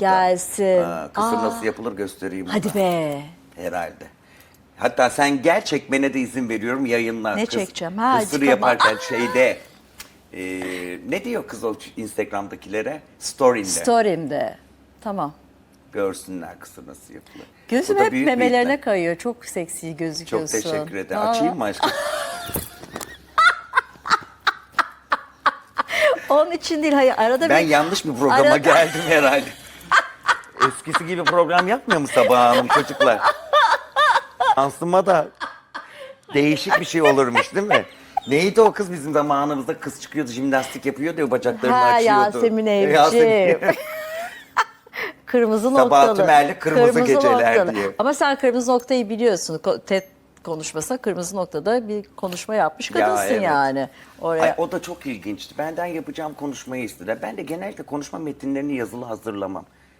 Gelsin. Ha, kısır Aa, nasıl yapılır göstereyim ona. Hadi be. Herhalde. Hatta sen gel çekmene de izin veriyorum yayınla. Ne çekeceğim? Ha, Kısırı çıkamam. yaparken şeyde e, ne diyor kız o Instagram'dakilere? Story'inde. Story'imde. Tamam. Görsünler kısır nasıl yapılır. Gözüm Bu da hep büyük bir memelerine hikmet. kayıyor. Çok seksi Çok gözüküyorsun. teşekkür ederim. Aa, Açayım mı aşkım? Onun için değil. Hayır, arada Ben bir... yanlış bir programa Arada- geldim herhalde. Eskisi gibi program yapmıyor mu Sabah Hanım çocuklar? Aslında da değişik bir şey olurmuş değil mi? Neydi o kız bizim zamanımızda kız çıkıyordu jimnastik yapıyordu ya bacaklarını Ha, açıyordu. Yasemin Evci. Yasemin- Kırmızı Sabah noktalı. Tümer'le Kırmızı Geceler diye. Ama sen kırmızı noktayı biliyorsun. TED konuşmasına kırmızı noktada bir konuşma yapmış Ya, kadınsın evet. yani. Oraya. Ay, o da çok ilginçti. Benden yapacağım konuşmayı istediler. Ben de genellikle konuşma metinlerini yazılı hazırlamam.